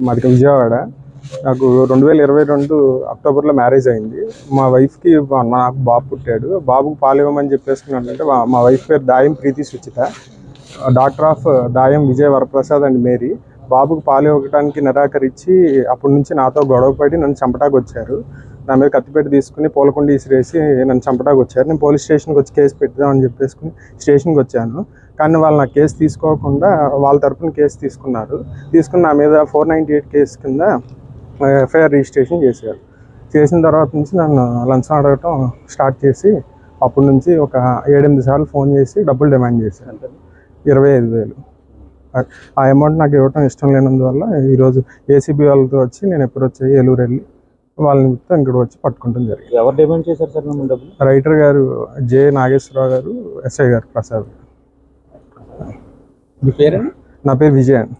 మాది విజయవాడ. నాకు రెండు వేల ఇరవై రెండు అక్టోబర్లో మ్యారేజ్ అయింది. మా వైఫ్కి నాకు బాబు పుట్టాడు. బాబుకు పాలు ఇవ్వమని చెప్పేసుకున్నానంటే మా- మా వైఫ్ పేరు Dayam Preethi Suchitha. Doctor of Dayam Vijaya Varaprasad and Mary. బాబుకు పాలు ఇవ్వడానికి నిరాకరించి అప్పటి నుంచి నాతో గొడవ పడి నన్ను చంపటానికి వచ్చారు. నా మీద కత్తిపెట్టి తీసుకుని పూలకుండి ఇసిరేసి నన్ను చంపటానికి వచ్చారు. నేను పోలీస్ స్టేషన్కి వచ్చి కేసు పెడదామని చెప్పేసుకుని స్టేషన్కి వచ్చాను. కానీ వాళ్ళు నా కేసు తీసుకోకుండా వాళ్ళ తరపున కేసు తీసుకున్నారు. తీసుకుని నా మీద ఫోర్ నైంటీ ఎయిట్ కేసు కింద ఎఫ్ఐఆర్ రిజిస్ట్రేషన్ చేశారు. చేసిన తర్వాత నుంచి నన్ను లంచం అడగటం స్టార్ట్ చేసి అప్పటి నుంచి ఒక ఏడెనిమిది సార్లు ఫోన్ చేసి డబ్బులు డిమాండ్ చేశారు. ఇరవై ఐదు వేలు. ఆ- అమౌంట్ నాకు ఇవ్వటం ఇష్టం లేనందువల్ల ఈరోజు ఏసీబీ వాళ్ళతో వచ్చి నేను ఎప్పుడు వచ్చి ఏలూరు వెళ్ళి వాళ్ళ నిమిత్తం ఇక్కడ వచ్చి పట్టుకుంటాం జరిగింది. ఎవరు డిమాండ్ చేశారు సార్ మిమ్మల్ని డబ్బులు? రైటర్ గారు జే నాగేశ్వరరావు గారు ఎస్ఐ గారు ప్రసాద్. మీ పేరండి? నా పేరు విజయ్ అండి